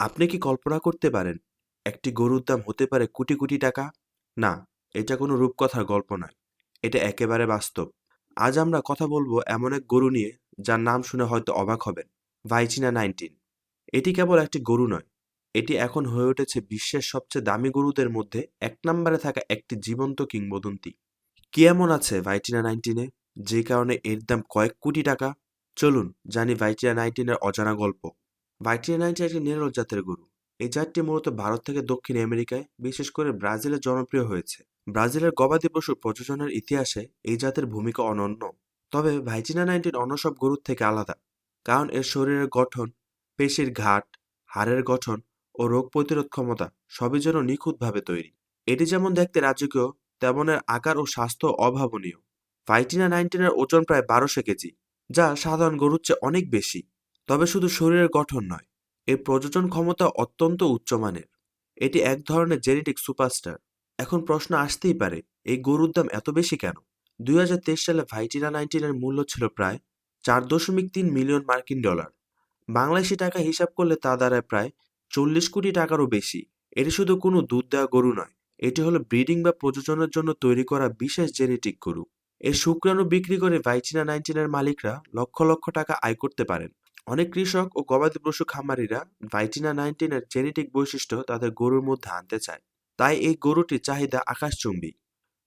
আপনি কি কল্পনা করতে পারেন, একটি গরুর দাম হতে পারে কোটি কোটি টাকা? না, এটা কোনো রূপকথার গল্প নয়। এটা একেবারে বাস্তব। আজ আমরা কথা বলব এমন এক গরু নিয়ে, যার নাম শুনে হয়তো অবাক হবেন, ভাইচিনা নাইনটিন। এটি কেবল একটি গরু নয়, এটি এখন হয়ে উঠেছে বিশ্বের সবচেয়ে দামি গরুদের মধ্যে এক নম্বরে থাকা একটি জীবন্ত কিংবদন্তি। কি এমন আছে ভাইটিনা নাইনটিনে, যে কারণে এর দাম কয়েক কোটি টাকা? চলুন জানি ভাইটিনা নাইনটিনের অজানা গল্প। ভাইটিনা নাইনটিন একটি নেরল জাতের গরু। এই জাতটি মূলত ভারত থেকে দক্ষিণ আমেরিকায়, বিশেষ করে ব্রাজিলে জনপ্রিয় হয়েছে। ব্রাজিলের গবাদি পশু প্রযোজনের ইতিহাসে এই জাতের ভূমিকা অনন্য। তবে ভাইচিনা নাইনটিন অন্য সব গরুর থেকে আলাদা, কারণ এর শরীরের গঠন, পেশির ঘাট, হাড়ের গঠন ও রোগ প্রতিরোধ ক্ষমতা সবই যেন নিখুঁতভাবে তৈরি। এটি যেমন দেখতে রাজকীয়, তেমন এর আকার ও স্বাস্থ্য অভাবনীয়। ভাইটিনা নাইনটিনের ওজন প্রায় বারোশো কেজি, যা সাধারণ গরুর চেয়ে অনেক বেশি। তবে শুধু শরীরের গঠন নয়, এর প্রযোজন ক্ষমতা অত্যন্ত উচ্চমানের এটি এক ধরনের জেনেটিক সুপারস্টার। এখন প্রশ্ন আসতেই পারে, এই গরুর দাম এত বেশি কেন? দুই হাজার তেইশ সালে ভাইটিনা নাইনটিনের মূল্য ছিল প্রায় চার দশমিক তিন মিলিয়ন মার্কিন ডলার। বাংলাদেশি টাকা হিসাব করলে তা দাঁড়ায় প্রায় চল্লিশ কোটি টাকারও বেশি। এটি শুধু কোনো দুধ দেওয়া গরু নয়, এটি হলো ব্রিডিং বা প্রযোজনের জন্য তৈরি করা বিশেষ জেনেটিক গরু। এর শুক্রাণু বিক্রি করে ভাইচিনা নাইনটিনের মালিকরা লক্ষ লক্ষ টাকা আয় করতে পারেন। অনেক কৃষক ও গবাদি পশু খামারিরা ভাইটিনা নাইনটিনের জেনেটিক বৈশিষ্ট্য তাদের গরুর মধ্যে আনতে চায়। তাই এই গরুটির চাহিদা আকাশচুম্বী।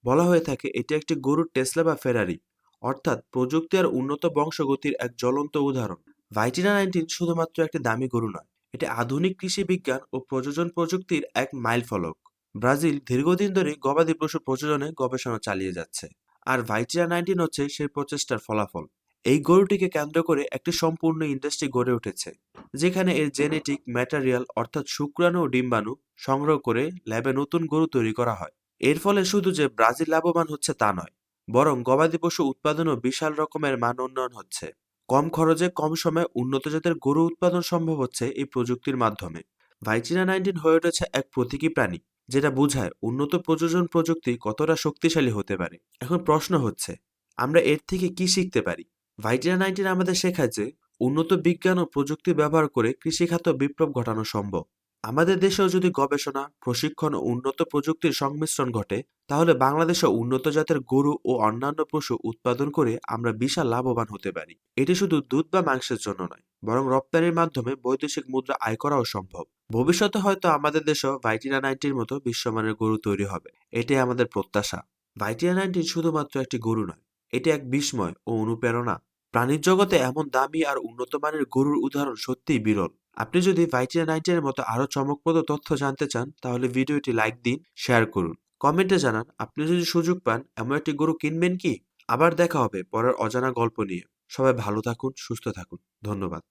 বলা হয়ে থাকে, এটি একটি গরুর টেসলা বা ফেরারি, অর্থাৎ প্রযুক্তি আর উন্নত বংশগতির এক জ্বলন্ত উদাহরণ। ভাইটিনা নাইনটিন শুধুমাত্র একটি দামি গরু নয়, এটি আধুনিক কৃষি বিজ্ঞান ও প্রযোজন প্রযুক্তির এক মাইল ফলক ব্রাজিল দীর্ঘদিন ধরে গবাদি পশু প্রযোজনে গবেষণা চালিয়ে যাচ্ছে, আর ভাইটিনা নাইনটিন হচ্ছে সেই প্রচেষ্টার ফলাফল। এই গরুটিকে কেন্দ্র করে একটি সম্পূর্ণ ইন্ডাস্ট্রি গড়ে উঠেছে, যেখানে এর জেনেটিক ম্যাটেরিয়াল অর্থাৎ শুক্রাণু ও ডিম্বাণু সংগ্রহ করে ল্যাবে নতুন গরু তৈরি করা হয়। এর ফলে শুধু যে ব্রাজিল লাভবান হচ্ছে তা নয়, বরং গবাদি পশু উৎপাদনও বিশাল রকমের মান উন্নয়ন হচ্ছে। কম খরচে, কম সময়ে উন্নত জাতের গরু উৎপাদন সম্ভব হচ্ছে এই প্রযুক্তির মাধ্যমে। ভাইচিনা নাইনটিন হয়ে উঠেছে এক প্রতীকী প্রাণী, যেটা বোঝায় উন্নত প্রযোজন প্রযুক্তি কতটা শক্তিশালী হতে পারে। এখন প্রশ্ন হচ্ছে, আমরা এর থেকে কি শিখতে পারি? ভাইটিনা নাইনটিন আমাদের শেখায় যে, উন্নত বিজ্ঞান ও প্রযুক্তি ব্যবহার করে কৃষিখাত বিপ্লব ঘটানো সম্ভব। আমাদের দেশেও যদি গবেষণা, প্রশিক্ষণ ও উন্নত প্রযুক্তির সংমিশ্রণ ঘটে, তাহলে বাংলাদেশে উন্নত জাতের গরু ও অন্যান্য পশু উৎপাদন করে আমরা বিশাল লাভবান হতে পারি। এটি শুধু দুধ বা মাংসের জন্য নয়, বরং রপ্তানির মাধ্যমে বৈদেশিক মুদ্রা আয় করাও সম্ভব। ভবিষ্যতে হয়তো আমাদের দেশেও ভাইটিনা নাইনটির মতো বিশ্বমানের গরু তৈরি হবে। এটাই আমাদের প্রত্যাশা। ভাইটিনা নাইনটিন শুধুমাত্র একটি গরু নয়, এটি এক বিস্ময় ও অনুপ্রেরণা। প্রাণীর জগতে এমন দামি আর উন্নত মানের গরুর উদাহরণ সত্যিই বিরল। আপনি যদি ভাইটিনা নাইনটিনের মতো আরও চমকপ্রদ তথ্য জানতে চান, তাহলে ভিডিওটি লাইক দিন, শেয়ার করুন। কমেন্টে জানান, আপনি যদি সুযোগ পান, এমন একটি গরু কিনবেন কি? আবার দেখা হবে পরের অজানা গল্প নিয়ে। সবাই ভালো থাকুন, সুস্থ থাকুন। ধন্যবাদ।